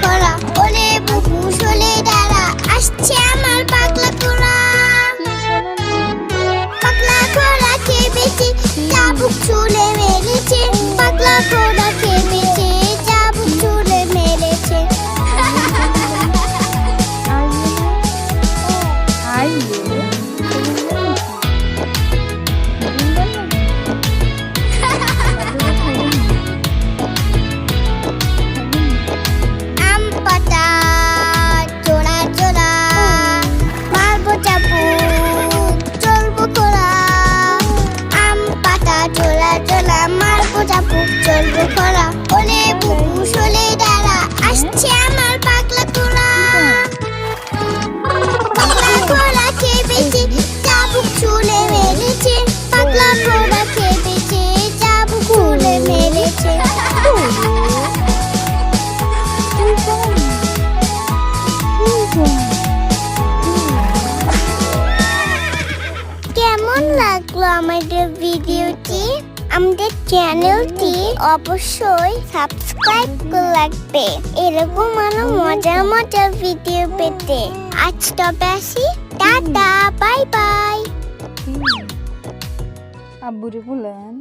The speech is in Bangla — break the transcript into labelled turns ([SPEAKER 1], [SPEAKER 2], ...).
[SPEAKER 1] 喝了。চলবো খোলা ওলে বুবু সোলে ডালা আসছে আমার পাগলা খোলা। পাগলা খোলা খেপেছে, চাবুক ছুলে মেরেছে পাগলা খোলা খেপেছে, চাবুক ছুলে মেরেছে কেমন লাগল আমাদের ভিডিওটি? আমাদের চ্যানেলটি অবশ্যই সাবস্ক্রাইব করে রাখবে। এরকম আরও মজার মজার ভিডিও পেতে। আজ তবে আসি। টাটা বাই বাই
[SPEAKER 2] আব্বুরে বলেন।